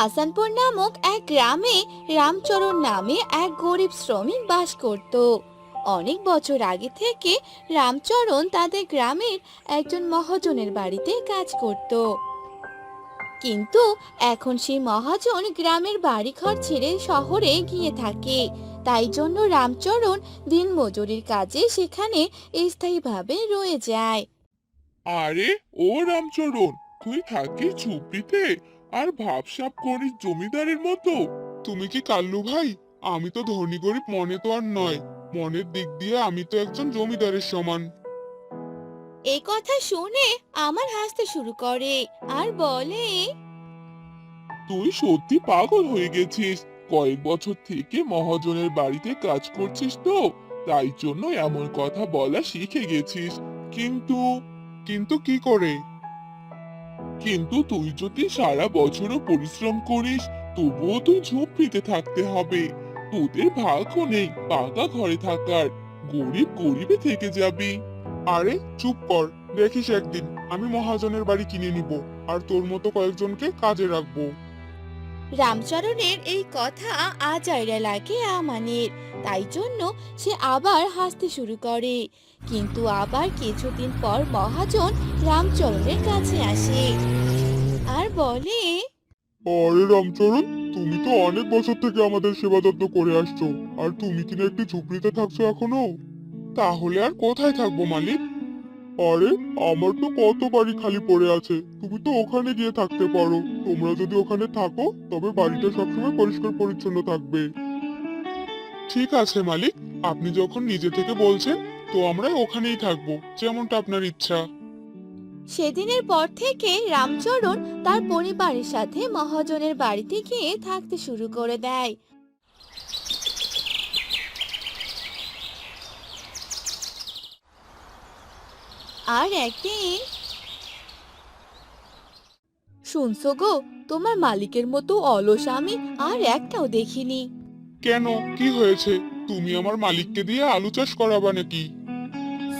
হাসানপুর নামক এক গ্রামে রামচরণ নামে এক গরিব শ্রমিক বাস করত। অনেক বছর আগে থেকে রামচরণ তাদের গ্রামের একজন মহাজনের বাড়িতে কাজ করত। কিন্তু এখন সেই মহাজন গ্রামের বাড়িঘর ছেড়ে শহরে গিয়ে থাকে। তাই জন্য রামচরণ দিন মজুরির কাজে সেখানে স্থায়ীভাবে রয়ে যায়। আরে, ও রামচরণ, তুই থাকিস ঝুপড়িতে? আর ভাবসাব করিস জমিদারের মতো? তুমি কি কাল্লু ভাই? আমি তো ধনী গরিব মনে তো আর নয়। মনের দিক দিয়ে আমি তো একজন জমিদারের সমান। এই কথা শুনে আমার হাসতে শুরু করে আর বলে তুই সত্যি পাগল হয়ে গেছিস। কয়েক বছর থেকে মহাজনের বাড়িতে কাজ করছিস তো তাই জন্য এমন কথা বলা শিখে গেছিস। কিন্তু কিন্তু কি করে? কিন্তু তুই যদি সারা বছরও পরিশ্রম করিস, তবুও তুই ঝুপড়িতে থাকতে হবে। তোদের ভাগও নেই, পাকা ঘরে থাকার। গরিব গরিবে থেকে যাবি। আরে, চুপ কর। দেখিস একদিন, আমি মহাজনের বাড়ি কিনে নিব, আর তোর মতো কয়েকজনকে কাজে রাখব। রামচরণের এই কথা আজাইরা লাগে আমানের। তাই জন্য সে আবার হাসতে শুরু করে। কিন্তু আবার কিছুদিন পর মহাজন রামচরণের কাছে আসে। আর বলে, আরে রামচরণ, তুমি তো অনেক বছর থেকে আমাদের সেবা যত্ন করে আসছো। আর তুমি কিনা একটি ঝুপড়িতে থাকছো এখনও? তাহলে আর কোথায় থাকব মালিক? আরে, আমার তো কত বাড়ি খালি পড়ে আছে। তুমি তো ওখানে গিয়ে থাকতে পারো। তোমরা যদি ওখানে থাকো, তবে বাড়িটা সবসময় পরিষ্কার পরিচ্ছন্ন থাকবে। ঠিক আছে, মালিক। আপনি যখন নিজে থেকে বলছেন, তো আমরা ওখানেই থাকব। যেমনটা আপনার ইচ্ছা। সেদিনের পর থেকে রামচরণ তার পরিবারের সাথে মহাজনের বাড়িতে গিয়ে থাকতে শুরু করে দেয়। আর একদিন। শুনছো গো তোমার মালিকের মতো অলস আমি আর একটাও দেখিনি। কেন? কি হয়েছে? তুমি আমার মালিককে দিয়ে আলু চাষ করাবা নাকি?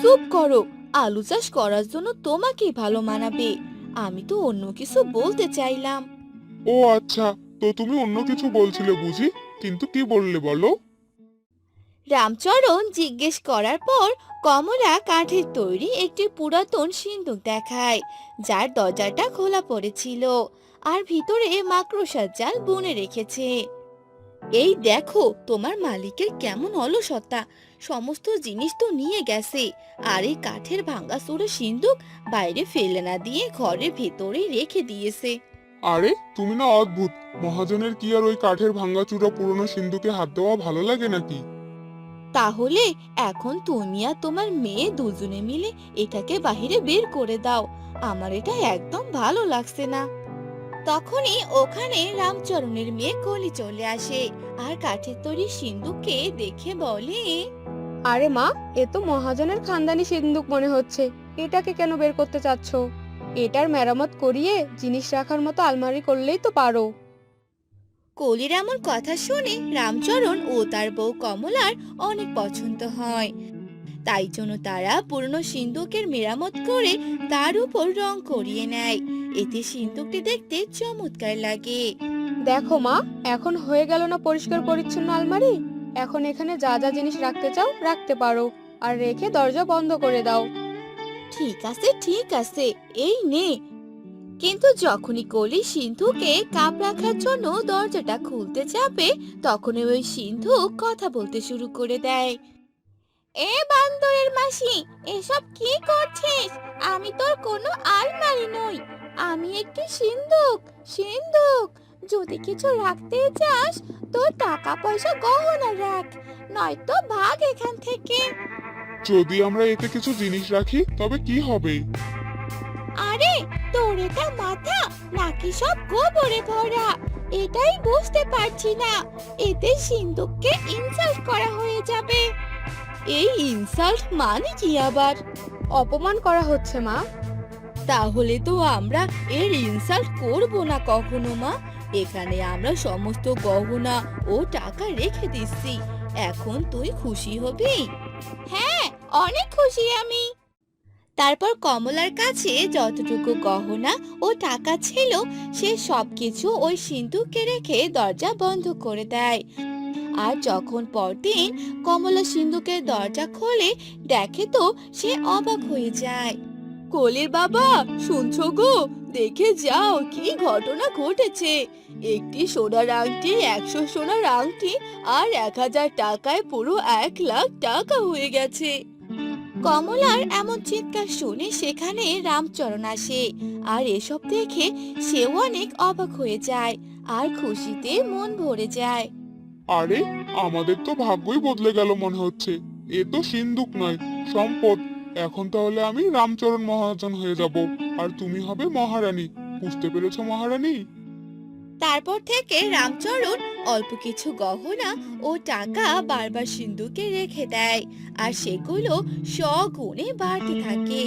চুপ করো আলু চাষ করার জন্য তোমাকেই ভালো মানাবে। আমি তো অন্য কিছু বলতে চাইলাম। ও আচ্ছা তো তুমি অন্য কিছু বলছিলে বুঝি? কিন্তু কি বললে বলো? রামচরণ জিজ্ঞেস করার পর কমলা কাঠের তৈরি একটি পুরাতন সিন্দুক দেখায়, যার দরজাটা খোলা পড়েছিল আর ভিতরে মাকড়সার জাল বুনে রেখেছে। এই দেখো, তোমার মালিকের কেমন অলসতা। সমস্ত জিনিস তো নিয়ে গেছে, আর এই কাঠের ভাঙা চুরো সিন্দুক বাইরে ফেলে না দিয়ে ঘরের ভেতরে রেখে দিয়েছে। আরে, তুমি না অদ্ভুত। মহাজনের কি আর ওই কাঠের ভাঙ্গাচুরা পুরনো সিন্ধুকে হাত দেওয়া ভালো লাগে নাকি? তাহলে এখন তুমি আর তোমার মেয়ে দুজনে মিলে এটাকে বাহিরে বের করে দাও। আমার এটা একদম ভালো লাগছে না। তখনই ওখানে রামচরণের মেয়ে কলি চলে আসে আর কাঠের তৈরি সিন্ধুককে দেখে বলে, আরে মা, এ তো মহাজনের খানদানি সিন্দুক মনে হচ্ছে। এটাকে কেন বের করতে চাচ্ছ? এটার মেরামত করিয়ে জিনিস রাখার মতো আলমারি করলেই তো পারো। কলির এমন কথা শুনে রামচরণ ও তার বউ কমলার অনেক পছন্দ হয়। তাই জন্য তারা পুরনো সিন্ধুকের মেরামত করে তার উপর রং করিয়ে নেয়। এতে সিন্ধুকটি দেখতে চমৎকার লাগে। দেখো মা এখন হয়ে গেল না পরিষ্কার পরিচ্ছন্ন আলমারি? এখন এখানে যা যা জিনিস রাখতে চাও রাখতে পারো। আর রেখে দরজা বন্ধ করে দাও। ঠিক আছে ঠিক আছে। এই নে কিন্তু যখনই কলি সিন্ধুকে কাপ রাখার জন্য দরজাটা খুলতে যাবে, তখনই ওই সিন্ধু কথা বলতে শুরু করে দেয়। এ বান্দরের মাসি, এসব কি করছিস? আমি তোর কোনো আলমারি নই। আমি একটি সিন্ধুক সিন্ধুক। যদি কিছু রাখতে চাস, তোর টাকা পয়সা গহনা রাখ, নয়তো ভাগ এখান থেকে। যদি আমরা এতে কিছু জিনিস রাখি, তবে কি হবে? আরে তোর এটা মাথা নাকি সব গোবরে ভরা? এটাই বুঝতে পারছি না। এতে সিন্ধুককে ইনসাল্ট করা হয়ে যাবে। এই ইনসাল্ট মানে কি আবার? অপমান করা হচ্ছে মা। তাহলে তো আমরা এর ইনসাল্ট করব না কখনো মা। এখানে আমরা সমস্ত গহনা ও টাকা রেখে দিচ্ছি। এখন তুই খুশি হবি? হ্যাঁ অনেক খুশি আমি। তারপর কমলার কাছে যতটুকু গহনা ও টাকা ছিল, সে সবকিছু ওই সিন্ধুকে রেখে দরজা বন্ধ করে দেয়। আর যখন পরদিন কমলা সিন্ধুকের দরজা খোলে, দেখে তো সে অবাক হয়ে যায়। কলির বাবা, শুনছো গো? দেখে যাও কি ঘটনা ঘটেছে। একটি সোনার আংটি, একশো সোনার আংটি আর এক হাজার টাকায় পুরো এক লাখ টাকা হয়ে গেছে। কমলার এমন চিৎকার শুনে সেখানে রামচরণ আসে। আর এসব দেখে সেও অনেক অবাক হয়ে যায় আর খুশিতে মন ভরে যায়। আরে, আমাদের তো ভাগ্যই বদলে গেল মনে হচ্ছে। এ তো সিন্ধুক নয়, সম্পদ। এখন তাহলে আমি রামচরণ মহাজন হয়ে যাব। আর তুমি হবে মহারানী। বুঝতে পেরেছ মহারানী? তারপর থেকে রামচরণ অল্প কিছু গহনা ও টাকা বারবার সিন্ধুকে রেখে দেয় আর সেগুলো স্বগুণে বাড়তে থাকে।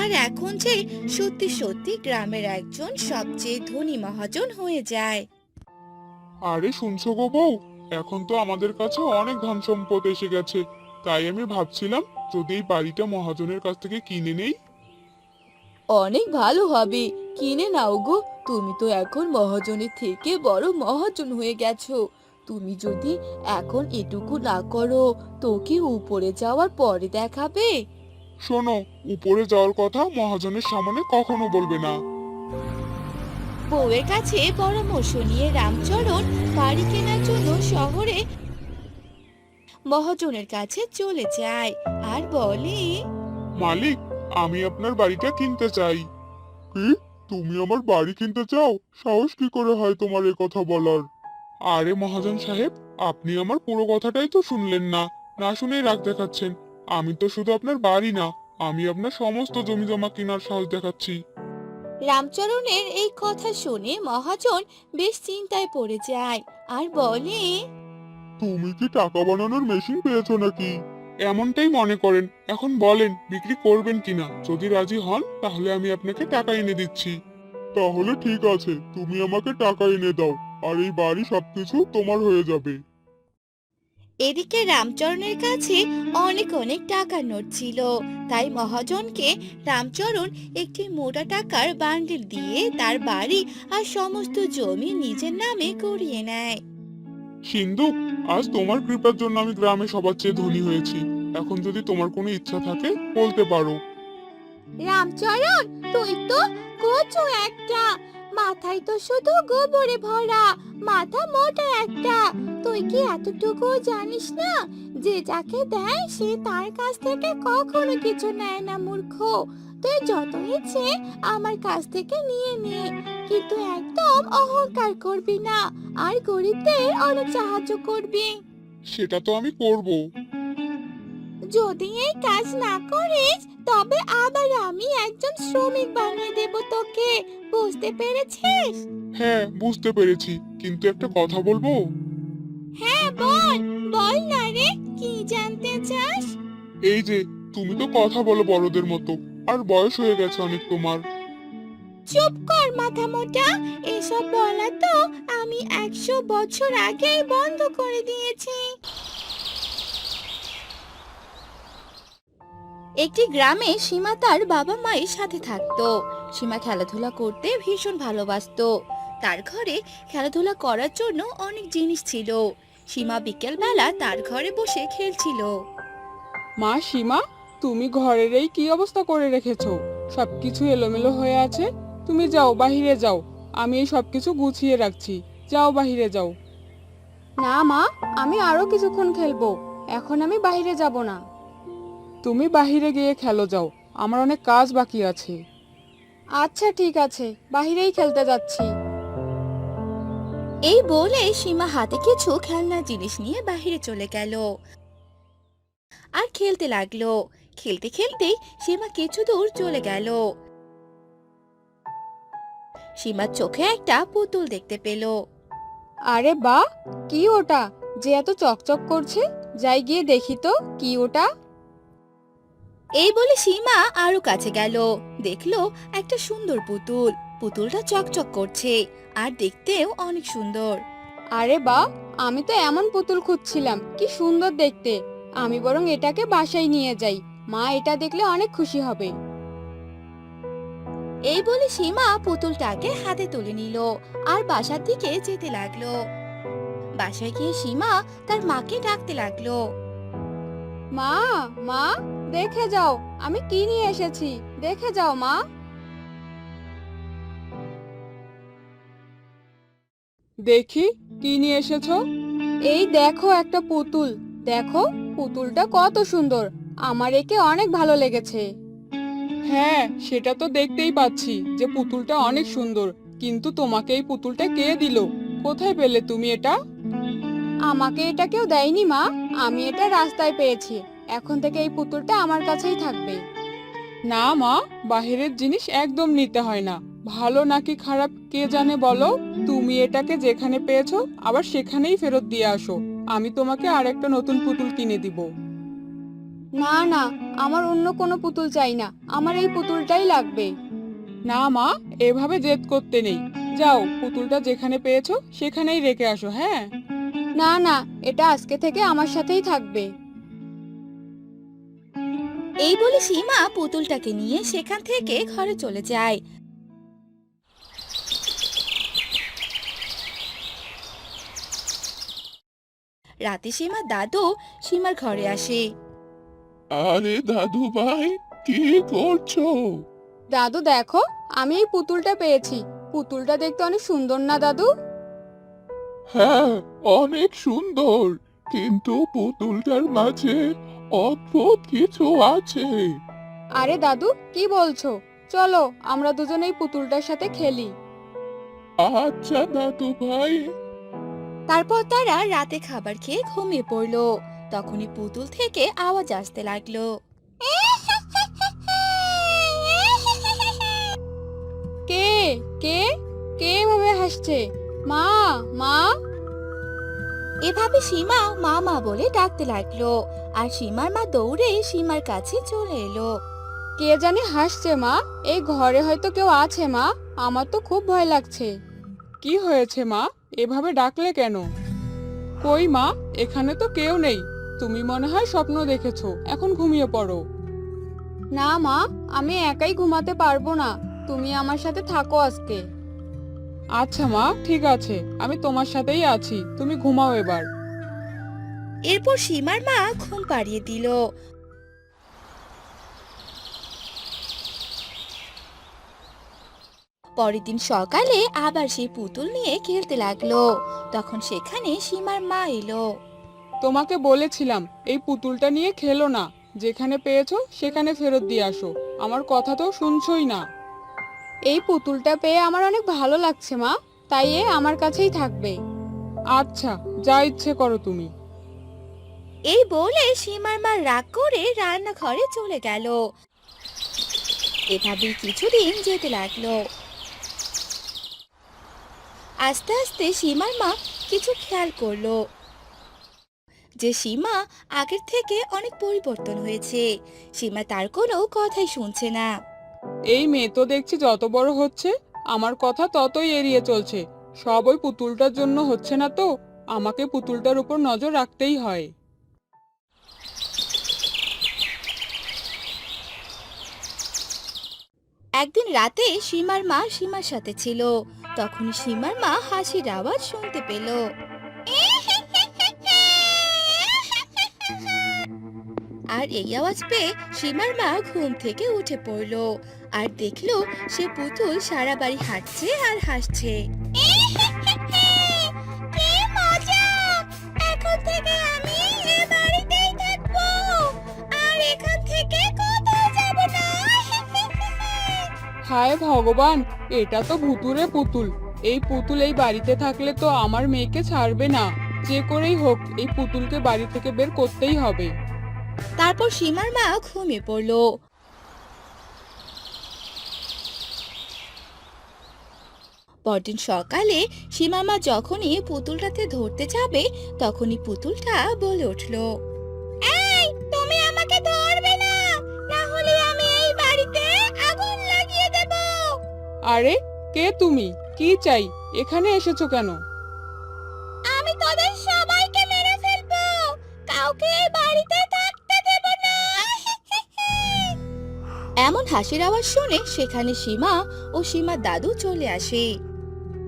আর এখন যে সত্যি সত্যি গ্রামের একজন সবচেয়ে ধনী মহাজন হয়ে যায়। আরে শুনছো গো বউ এখন তো আমাদের কাছে অনেক ধন সম্পদ এসে গেছে। তাই আমি ভাবছিলাম যদি এই বাড়িটা মহাজনের কাছ থেকে কিনে নেই? অনেক ভালো হবে কিনে নাও গো। তুমি তো এখন মহাজনের থেকে বড় মহাজন হয়ে গেছো। তুমি যদি এখন এটুকু না করো তোকে উপরে যাওয়ার পরে দেখাবে। শোনো উপরে যাওয়ার কথা মহাজনের সামনে কখনো বলবে না। বউয়ের কাছে পরামর্শ নিয়ে রামচরণ বাড়ি কেনার জন্য শহরে মহাজনের কাছে চলে যায় আর বলে মালিক আমি আপনার বাড়িটা কিনতে চাই। কি? তুমি আমার বাড়ি কিনতে চাও? সাহস কি করে হয় তোমার এ কথা বলার? আরে মহাজন সাহেব আপনি আমার পুরো কথাটাই তো শুনলেন না। না শুনেই রাগ দেখাচ্ছেন। আমি তো শুধু আপনার বাড়ি না আমি আপনার সমস্ত জমি জমা কেনার সাহস দেখাচ্ছি। রামচরণের এই কথা শুনে মহাজন বেশ চিন্তায় পড়ে যায় আর বলে তুমি কি টাকা বানানোর মেশিন পেয়েছ নাকি? এমনটাই মনে করেন। এখন বলেন, বিক্রি করবেন কিনা? যদি রাজি হন, তাহলে আমি আপনাকে টাকা এনে দিচ্ছি। তাহলে ঠিক আছে, তুমি আমাকে টাকা এনে দাও, আর এই বাড়ি সবকিছু তোমার হয়ে যাবে। এদিকে রামচরণের কাছে অনেক অনেক টাকার নোট ছিল। তাই মহাজনকে রামচরণ একটি মোটা টাকার বান্ডিল দিয়ে তার বাড়ি আর সমস্ত জমি নিজের নামে করিয়ে নেয়। সিন্ধু, আজ তোমার কৃপার জন্য আমি গ্রামে সবার চেয়ে ধনী হয়েছি। এখন যদি তোমার কোনো ইচ্ছা থাকে, বলতে পারো। রামচরণ, তুই তো কচু একটা। মাথায় তো শুধু গোবরে ভরা, মাথা মোটা একটা। তুই কি এতটুকু জানিস না? যে যাকে দেয়, সে তার কাছ থেকে কখনো কিছু নেয় না, মূর্খ। তুই যত ইচ্ছে আমার কাছ থেকে নিয়ে নে কিন্তু একদম অহংকার করবি না আর গরিবদের অনেক সাহায্য করবি। সেটা তো আমি করব। যদি এই কাজ না করিস তবে আবার আমি একজন শ্রমিক বানিয়ে দেব তোকে বুঝতে পেরেছিস? হ্যাঁ বুঝতে পেরেছি কিন্তু একটা কথা বলব? হ্যাঁ বল বল না রে কি জানতে চাস? এই যে তুমি তো কথা বলো বড়দের মতো। আর বয়স হয়ে গেছে অনেক তোমার। চুপ কর মাথা মোটা এসব বলা তো আমি একশো বছর আগেই বন্ধ করে দিয়েছি। একটি গ্রামে সীমা তার বাবা মায়ের সাথে থাকতো। সীমা খেলাধুলা করতে ভীষণ ভালোবাসতো। তার ঘরে খেলাধুলা করার জন্য অনেক জিনিস ছিল। সীমা বিকেলবেলা তার ঘরে বসে খেলছিল। মা সীমা? তুমি ঘরের এই কি অবস্থা করে রেখেছো? সবকিছু এলোমেলো হয়ে আছে? তুমি যাও বাহিরে যাও। আমি এই সবকিছু গুছিয়ে রাখছি। যাও বাহিরে যাও। না মা আমি আরও কিছুক্ষণ খেলব। এখন আমি বাইরে যাব না। তুমি বাহিরে গিয়ে খেলো যাও। আমার অনেক কাজ বাকি আছে। আচ্ছা ঠিক আছে। বাহিরেই খেলতে যাচ্ছি। এই বলে সীমা হাতে কিছু খেলনা জিনিস নিয়ে বাইরে চলে গেল। আর খেলতে লাগল। খেলতে খেলতেই সীমা কিছু দূর চলে গেল। সীমার চোখে একটা পুতুল দেখতে পেল। আরে বা কি ওটা? যে এত চকচক করছে যাই গিয়ে দেখি তো কি ওটা? এই বলে সীমা আরও কাছে গেল। দেখল একটা সুন্দর পুতুল। পুতুলটা চকচক করছে আর দেখতেও অনেক সুন্দর। আরে বা আমি তো এমন পুতুল খুঁজছিলাম কি সুন্দর দেখতে। আমি বরং এটাকে বাসায় নিয়ে যাই। মা এটা দেখলে অনেক খুশি হবে। এই বলে সীমা পুতুলটাকে হাতে তুলে নিল আর বাসার দিকে যেতে লাগল। বাসায় গিয়ে সীমা তার মাকে ডাকতে লাগল। মা মা দেখে যাও আমি কি নিয়ে এসেছি দেখে যাও মা। দেখি কি নিয়ে এসেছ? এই দেখো একটা পুতুল দেখো পুতুলটা কত সুন্দর। আমার একে অনেক ভালো লেগেছে। হ্যাঁ সেটা তো দেখতেই পাচ্ছি যে পুতুলটা অনেক সুন্দর কিন্তু তোমাকে এই পুতুলটা কে দিল? কোথায় পেলে তুমি এটা? আমাকে এটা কেউ দেয়নি মা। আমি এটা রাস্তায় পেয়েছি। এখন থেকে এই পুতুলটা আমার কাছেই থাকবে। না মা বাহিরের জিনিস একদম নিতে হয় না। ভালো নাকি খারাপ কে জানে বলো? তুমি এটাকে যেখানে পেয়েছ আবার সেখানেই ফেরত দিয়ে আসো। আমি তোমাকে আর একটা নতুন পুতুল কিনে দিব। না না আমার অন্য কোনো পুতুল চাই না। আমার এই পুতুলটাই লাগবে। না মা এভাবে জেদ করতে নেই। যাও পুতুলটা যেখানে পেয়েছ সেখানেই রেখে আসো হ্যাঁ? না না এটা আজকে থেকে আমার সাথেই থাকবে। এই বলে সীমা পুতুলটাকে নিয়ে সেখান থেকে ঘরে চলে যায়। রাতে সীমা দাদু সীমার ঘরে আসে। আরে দাদু ভাই কি করছ? দাদু দেখো আমি এই পুতুলটা পেয়েছি। পুতুলটা দেখতে অনেক সুন্দর না দাদু? হ্যাঁ অনেক সুন্দর। কিন্তু পুতুলটার মাঝে অদ্ভুত কিছু আছে। আরে দাদু কি বলছো? চলো আমরা দুজন এই পুতুলটার সাথে খেলি। আচ্ছা দাদু ভাই। তারপর তারা রাতে খাবার খেয়ে ঘুমিয়ে পড়ল। তখনই পুতুল থেকে আওয়াজ আসতে লাগল। কে? কে? কে এভাবে হাসছে? মা? মা? এভাবে সীমা মা মা বলে ডাকতে লাগল আর সীমার মা দৌড়ে সীমার কাছে চলে এলো। কে জানি হাসছে মা? এই ঘরে হয়তো কেউ আছে মা। আমার তো খুব ভয় লাগছে। কি হয়েছে মা? এভাবে ডাকলে কেন? কই মা? এখানে তো কেউ নেই। তুমি মনে হয় স্বপ্ন দেখেছ। এখন ঘুমিয়ে পড়ো। না মা আমি একাই ঘুমাতে পারব না। তুমি আমার সাথে থাকো আজকে। আচ্ছা মা ঠিক আছে। আমি তোমার সাথেই আছি। তুমি ঘুমাও এবার। এরপর সীমার মা ঘুম পাড়িয়ে দিল। পরের দিন সকালে আবার সেই পুতুল নিয়ে খেলতে লাগল। তখন সেখানে সীমার মা এলো। তোমাকে বলেছিলাম এই পুতুলটা নিয়ে খেলো না। যেখানে পেয়েছ সেখানে ফেরত দিয়ে আসো। আমার কথা তো শুনছই না। এই পুতুলটা পেয়ে আমার অনেক ভালো লাগছে মা। তাই এ আমার কাছেই থাকবে। আচ্ছা যা ইচ্ছে করো তুমি। এই বলে সীমার মা রাগ করে রান্নাঘরে চলে গেল। এভাবেই কিছুদিন যেতে লাগল। আস্তে আস্তে সীমার মা কিছু খেয়াল করল। যে সীমা আগের থেকে অনেক পরিবর্তন হয়েছে। সীমা তার কোনো কথাই শুনছে না। এই মেয়ে তো দেখছি যত বড় হচ্ছে আমার কথা ততই এড়িয়ে চলছে। সব ওই পুতুলটার জন্য হচ্ছে না তো আমাকে পুতুলটার উপর নজর রাখতেই হয়। একদিন রাতে সীমার মা সীমার সাথে ছিল। তখন সীমার মা হাসির আওয়াজ শুনতে পেল। আর এই আওয়াজ পেয়ে সীমার মা ঘুম থেকে উঠে পড়ল। আর দেখল সে পুতুল সারা বাড়ি হাঁটছে আর হাসছে। কি মজা! এখন থেকে আমি এ বাড়িতেই থাকব। আর এখান থেকে কোথাও যাব না হায় ভগবান এটা তো ভুতুরে পুতুল। এই পুতুল এই বাড়িতে থাকলে তো আমার মেয়েকে ছাড়বে না। যে করেই হোক এই পুতুলকে বাড়ি থেকে বের করতেই হবে। তারপর সীমার মা ঘুমিয়ে পড়ল। পরদিন সকালে সীমার মা যখনই পুতুলটাতে ধরতে যাবে, তখনই পুতুলটা বলে উঠল তুমি আমাকে ধরবে না! না হলে আমি এই বাড়িতে আগুন লাগিয়ে দেব! আরে, কে তুমি? কি চাই? এখানে এসেছ কেন? এমন হাসির আওয়াজ শুনে সেখানে সীমা ও সীমার দাদু চলে আসে।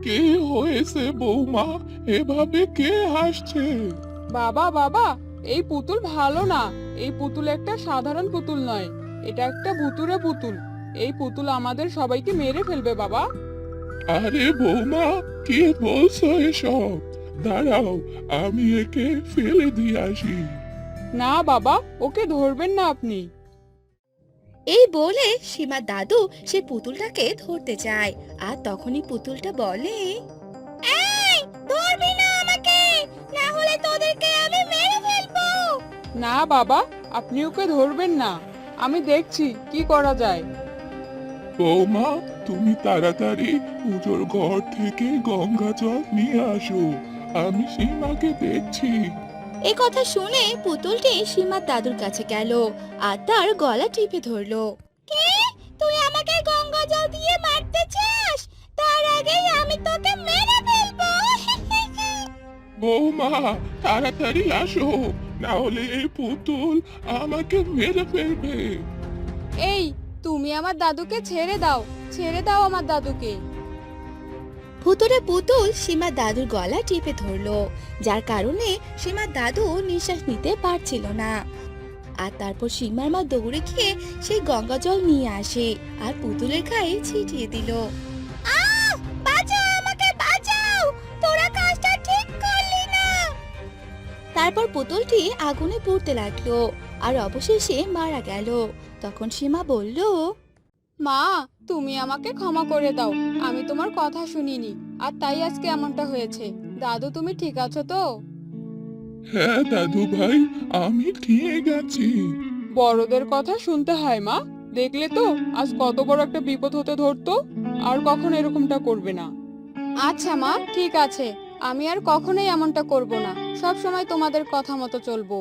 কে হয়েছে বৌমা? এভাবে কে হাসছে? বাবা বাবা এই পুতুল ভালো না। এই পুতুল একটা সাধারণ পুতুল নয়। এটা একটা ভুতুরে পুতুল। এই পুতুল আমাদের সবাইকে মেরে ফেলবে বাবা। আরে বৌমা কি বলছো এসব? দাঁড়াও আমি একে ফেলে দিয়ে আসি। না বাবা ওকে ধরবেন না আপনি। এই বলে সীমা দাদু সে পুতুলটাকে ধরতে যায় আর তখনই পুতুলটা বলে এই ধরবি না আমাকে না হলে তোদেরকে আমি মেরে ফেলব। না বাবা আপনি ওকে ধরবেন না। আমি দেখছি কি করা যায়। বৌমা তুমি তাড়াতাড়ি পুজোর ঘর থেকে গঙ্গা জল নিয়ে আসো। আমি সীমাকে দেখছি। এই কথা শুনে পুতুলটি সীমার দাদুর কাছে গেল আর তার গলা টিপে ধরলো কে? তুই আমাকে গঙ্গা জল দিয়ে মারতে চাস? তার আগেই আমি তোকে মেরে ফেলব। বৌমা তাড়াতাড়ি আসো না হলে এই পুতুল আমাকে মেরে ফেলবে। এই তুমি আমার দাদুকে ছেড়ে দাও ছেড়ে দাও আমার দাদুকে। ভুতুরে পুতুল সীমার দাদুর গলা টিপে ধরলো যার কারণে সীমার দাদু নিঃশ্বাস নিতে পারছিল না। আর তারপর সীমার মা দৌড়ে গিয়ে সেই গঙ্গা জল নিয়ে আসে আর পুতুলের গায়ে ছিটিয়ে দিল। তারপর পুতুলটি আগুনে পুড়তে লাগল আর অবশেষে মারা গেল। তখন সীমা বলল মা তুমি আমাকে ক্ষমা করে দাও। আমি তোমার কথা শুনিনি আর তাই আজকে এমনটা হয়েছে। দাদু তুমি ঠিক আছো তো? হ্যাঁ দাদু ভাই আমি ঠিক আছি। বড়দের কথা শুনতে হয় মা। দেখলে তো আজ কত বড় একটা বিপদ হতে ধরতো আর কখন এরকমটা করবে না। আচ্ছা মা ঠিক আছে। আমি আর কখনোই এমনটা করব না। সব সময় তোমাদের কথা মতো চলবো।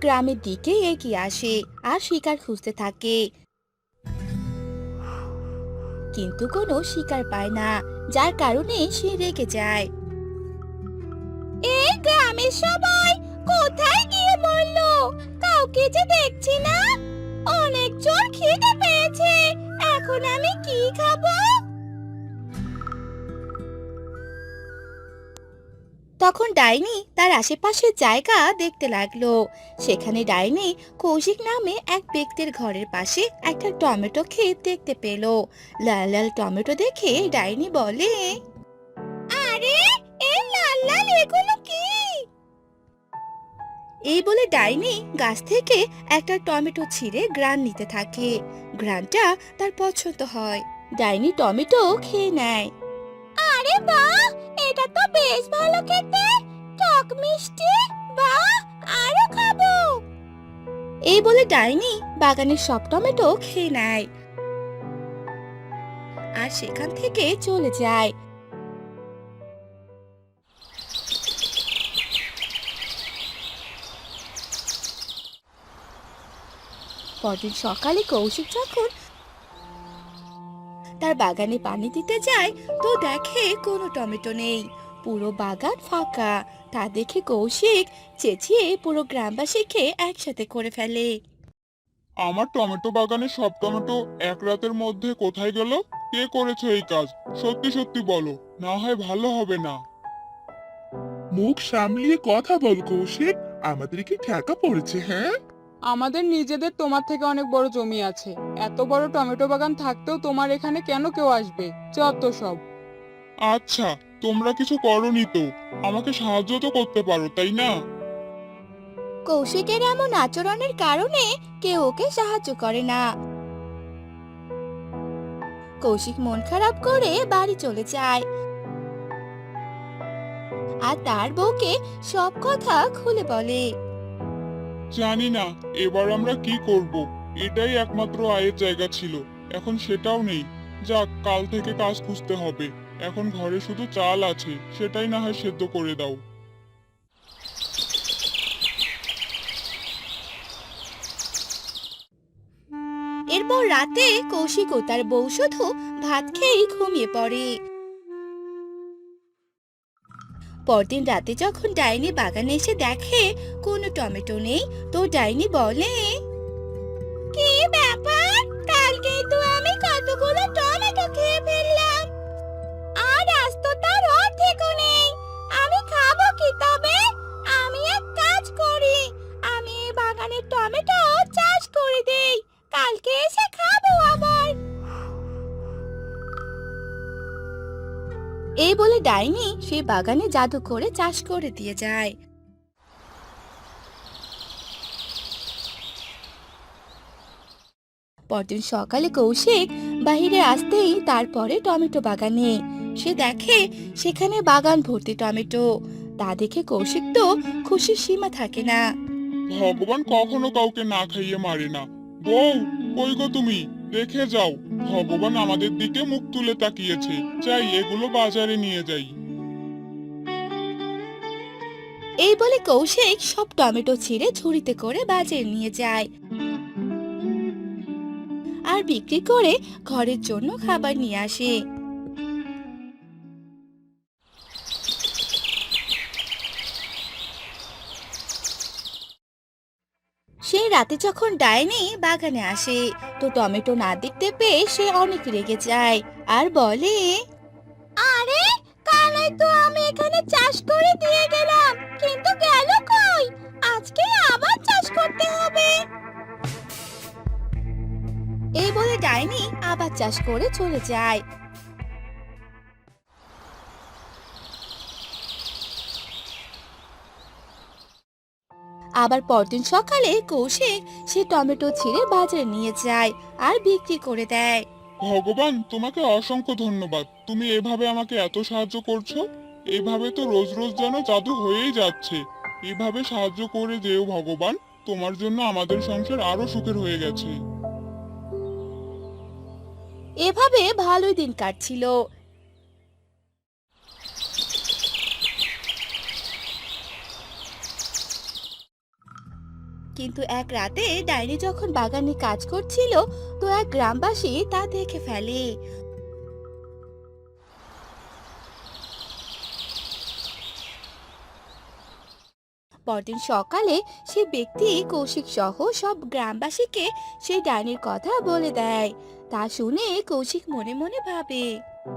গ্রামের দিকে এগিয়ে আসে আর শিকার খুঁজতে থাকে। কিন্তু কোনো শিকার পায় না, যার কারণে সে রেগে যায়। এই গ্রামের সবাই কোথায় গিয়ে মরলো? কাউকে যে দেখছি না। অনেক জোর খিদে পেয়েছে। এখন আমি কি খাব? তখন ডাইনি তার আশেপাশের জায়গা দেখতে লাগল। সেখানে ডাইনি কৌশিক নামে এক ব্যক্তির ঘরের পাশে একটা টমেটো ক্ষেত দেখতে পেল। লাল লাল টমেটো দেখে ডাইনি বলে, আরে, এই লাল লাল এগুলো কি? এই বলে ডাইনি গাছ থেকে একটা টমেটো ছিঁড়ে গ্রান নিতে থাকে। গ্রানটা তার পছন্দ হয়। ডাইনি টমেটো খেয়ে নেয়। আরে এটা তো বেশ ভালো খেতে। টক মিষ্টি আরও খাব। এই বলে ডাইনি বাগানের সব টমেটো খেয়ে নেয়। আর সেখান থেকে চলে যায়। পরদিন সকালে কৌশিক যখন তার বাগানে পানি দিতে যায় তো দেখে কোনো টমেটো নেই। পুরো বাগান ফাঁকা। তা দেখে কৌশিক চেঁচিয়ে পুরো গ্রামবাসীকে একসাথে করে ফেলে। আমার টমেটো বাগানে সব টমেটো এক রাতের মধ্যে কোথায় গেল? কে করেছে এই কাজ? সত্যি সত্যি বলো, না হয় ভালো হবে না। মুখ সামলিয়ে কথা বল কৌশিক, আমাদের কি ঠেকা পড়েছে হ্যাঁ? আমাদের নিজেদের তোমার থেকে অনেক বড় জমি আছে। এত বড় টমেটো বাগান থাকতেও তোমার এখানে কেন কেউ আসবে? যত সব। আচ্ছা তোমরা কিছু করনি তো। আমাকে সাহায্য তো করতে পারো তাই না? কৌশিকের এমন আচরণের কারণে কেউ ওকে সাহায্য করে না। কৌশিক মন খারাপ করে বাড়ি চলে যায়। আর তার বউকে সব কথা খুলে বলে। জানি না, এবার আমরা কি করব। এটাই একমাত্র আয়ের জায়গা ছিল। এখন সেটাও নেই। যাক, কাল থেকে কাজ খুঁজতে হবে। এখন ঘরে শুধু চাল আছে, সেটাই না হয় সেদ্ধ করে দাও। এরপর রাতে কৌশিক ও তার বউ ভাত খেয়েই ঘুমিয়ে পড়ে। পরদিন রাতে যখন ডাইনি বাগানে এসে দেখে কোনো টমেটো নেই তো ডাইনি বলে এই বলে ডাইনি সেই বাগানে জাদু করে চাষ করে দিয়ে যায়। পরদিন সকালে কৌশিক বাহিরে আসতেই তারপরে টমেটো বাগানে। সে দেখে সেখানে বাগান ভর্তি টমেটো। তা দেখে কৌশিক তো খুশির সীমা থাকে না। ভগবান কখনো কাউকে না খাইয়ে মারে না। বউ, কই গো তুমি? দেখে যাও। ভগবান আমাদের দিকে মুখ তুলে তাকিয়েছে। চাই এগুলো বাজারে নিয়ে যাই। এই বলে কৌশিক সব টমেটো ছিঁড়ে ঝুড়িতে করে বাজারে নিয়ে যায়। আর বিক্রি করে ঘরের জন্য খাবার নিয়ে আসে। রাতে যখন ডাইনি বাগানে আসে তো টমেটো না দেখতে পেয়ে সে অনেক রেগে যায় আর বলে আরে কালাই তো আমি এখানে চাষ করে দিয়ে গেলাম কিন্তু গেল কই? আজকে আবার চাষ করতে হবে। এই বলে ডাইনি আবার চাষ করে চলে যায়। আবার পরদিন সকালে কৌশিক সে টমেটো ছিঁড়ে বাজারে নিয়ে যায় আর বিক্রি করে দেয়। ভগবান তোমাকে অসংখ্য ধন্যবাদ। তুমি এভাবে আমাকে এত সাহায্য করছ। এভাবে তো রোজ রোজ যেন জাদু হয়েই যাচ্ছে। এভাবে সাহায্য করে যেও ভগবান। তোমার জন্য আমাদের সংসার আরও সুখের হয়ে গেছে। এভাবে ভালোই দিন কাটছিল। কিন্তু এক রাতে ডাইনি যখন বাগানে কাজ করছিল, তো এক গ্রামবাসী তা দেখে ফেলে। পরদিন সকালে সে ব্যক্তি কৌশিক সহ সব গ্রামবাসীকে সেই ডাইনির কথা বলে দেয়। তা শুনে কৌশিক মনে মনে ভাবে।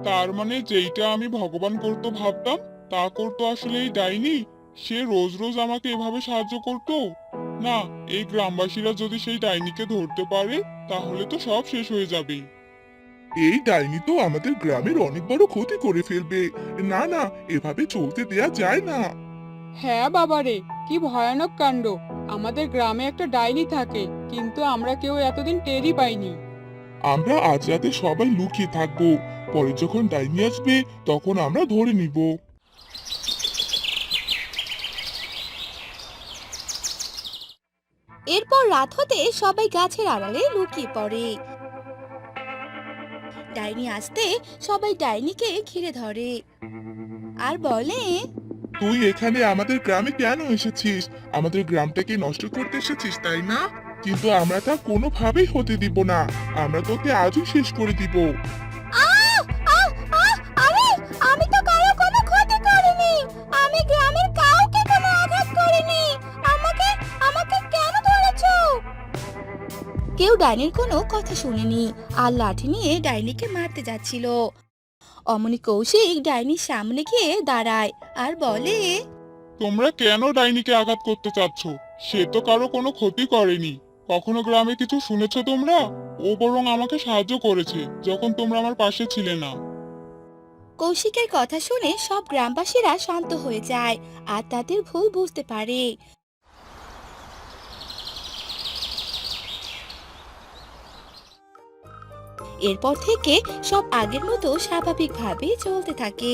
তার মানে যেইটা আমি ভগবান করতো ভাবতাম, তা করতো আসলে এই ডাইনি? সে রোজ রোজ আমাকে এভাবে সাহায্য করতো? না এই গ্রামবাসীরা যদি সেই ডাইনিকে ধরতে পারে তাহলে তো সব শেষ হয়ে যাবে। এই ডাইনি তো আমাদের গ্রামের অনেক বড় ক্ষতি করে ফেলবে। না না এভাবে চলতে দেয়া যায় না। হ্যাঁ বাবারে কি ভয়ানক কাণ্ড। আমাদের গ্রামে একটা ডাইনি থাকে কিন্তু আমরা কেউ এতদিন টেরই পাইনি। আমরা আজ রাতে সবাই লুকিয়ে থাকব। পরে যখন ডাইনি আসবে তখন আমরা ধরে নিব। এরপর রাত হতে সবাই গাছের আড়ালে লুকিয়ে পড়ে। ডাইনি আসতে সবাই ডাইনিকে ঘিরে ধরে। আর বলে, তুই এখানে আমাদের গ্রামে কেন এসেছিস? আমাদের গ্রামটাকে নষ্ট করতে এসেছিস, তাই না? কিন্তু আমরা তা কোনোভাবেই হতে দিব না। আমরা তোকে আজই শেষ করে দিব। কেউ ডাইনির কোনো কথা শুনেনি আর লাঠি নিয়ে ডাইনিকে মারতে যাচ্ছিল। অমনি কৌশিক ডাইনির সামনে গিয়ে দাঁড়ায় আর বলে তোমরা কেন ডাইনিকে আঘাত করতে চাচ্ছ? সে তো কারও কোনো ক্ষতি করেনি। কখনো গ্রামে কিছু শুনেছো তোমরা? ও বরং আমাকে সাহায্য করেছে যখন তোমরা আমার পাশে ছিলে না। কৌশিকের কথা শুনে সব গ্রামবাসীরা শান্ত হয়ে যায় আর তাদের ভুল বুঝতে পারে। এরপর থেকে সব আগের মতো স্বাভাবিকভাবে চলতে থাকে।